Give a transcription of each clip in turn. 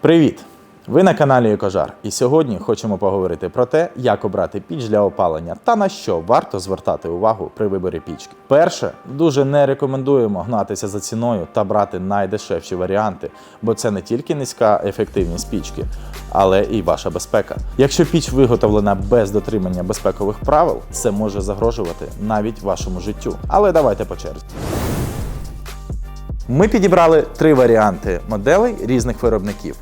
Привіт! Ви на каналі Екожар, і сьогодні хочемо поговорити про те, як обрати піч для опалення та на що варто звертати увагу при виборі пічки. Перше, дуже не рекомендуємо гнатися за ціною та брати найдешевші варіанти, бо це не тільки низька ефективність пічки, але і ваша безпека. Якщо піч виготовлена без дотримання безпекових правил, це може загрожувати навіть вашому життю. Але давайте по черзі. Ми підібрали три варіанти моделей різних виробників.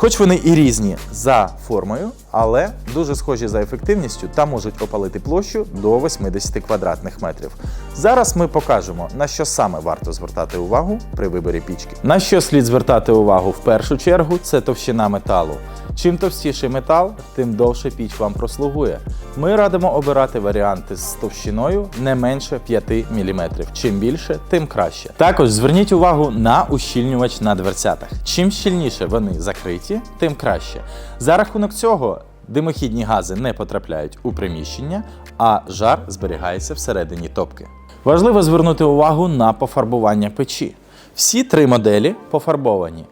Хоч вони і різні за формою, але дуже схожі за ефективністю та можуть опалити площу до 80 квадратних метрів. Зараз ми покажемо, на що саме варто звертати увагу при виборі пічки. На що слід звертати увагу в першу чергу, це товщина металу. Чим товстіший метал, тим довше піч вам прослугує. Ми радимо обирати варіанти з товщиною не менше 5 мм. Чим більше, тим краще. Також зверніть увагу на ущільнювач на дверцятах. Чим щільніше вони закриті, тим краще. За рахунок цього димохідні гази не потрапляють у приміщення, а жар зберігається всередині топки. Важливо звернути увагу на пофарбування печі. Всі три моделі пофарбовані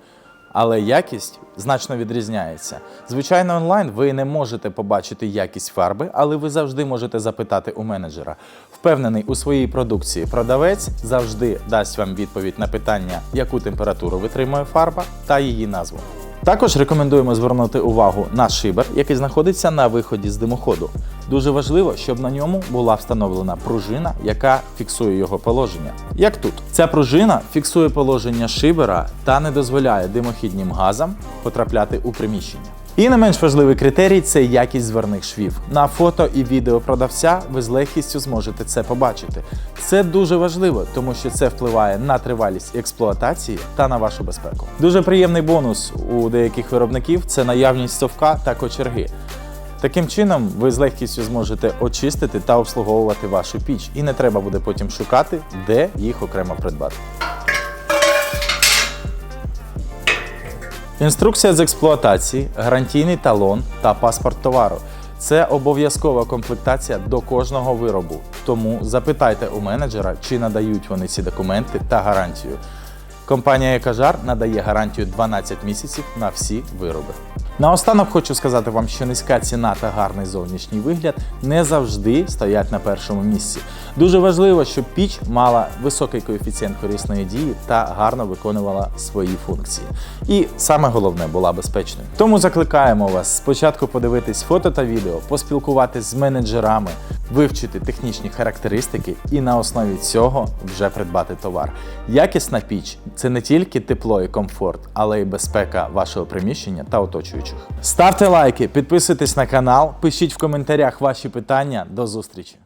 але якість значно відрізняється. Звичайно, онлайн ви не можете побачити якість фарби, але ви завжди можете запитати у менеджера. Впевнений у своїй продукції продавець завжди дасть вам відповідь на питання, яку температуру витримує фарба та її назву. Також рекомендуємо звернути увагу на шибер, який знаходиться на виході з димоходу. Дуже важливо, щоб на ньому була встановлена пружина, яка фіксує його положення. Як тут, ця пружина фіксує положення шибера та не дозволяє димохідним газам потрапляти у приміщення. І не менш важливий критерій це якість зверних швів. На фото і відео продавця ви з легкістю зможете це побачити. Це дуже важливо, тому що це впливає на тривалість експлуатації та на вашу безпеку. Дуже приємний бонус у деяких виробників це наявність совка та кочерги. Таким чином, ви з легкістю зможете очистити та обслуговувати вашу піч, і не треба буде потім шукати, де їх окремо придбати. Інструкція з експлуатації, гарантійний талон та паспорт товару. Це обов'язкова комплектація до кожного виробу. Тому запитайте у менеджера, чи надають вони ці документи та гарантію. Компанія Екажар надає гарантію 12 місяців на всі вироби. Наостанок хочу сказати вам, що низька ціна та гарний зовнішній вигляд не завжди стоять на першому місці. Дуже важливо, щоб піч мала високий коефіцієнт корисної дії та гарно виконувала свої функції. І саме головне була безпечною. Тому закликаємо вас спочатку подивитись фото та відео, поспілкуватись з менеджерами, вивчити технічні характеристики і на основі цього вже придбати товар. Якісна піч це не тільки тепло і комфорт, але й безпека вашого приміщення та оточуючих. Ставте лайки, підписуйтесь на канал, пишіть в коментарях ваші питання. До зустрічі!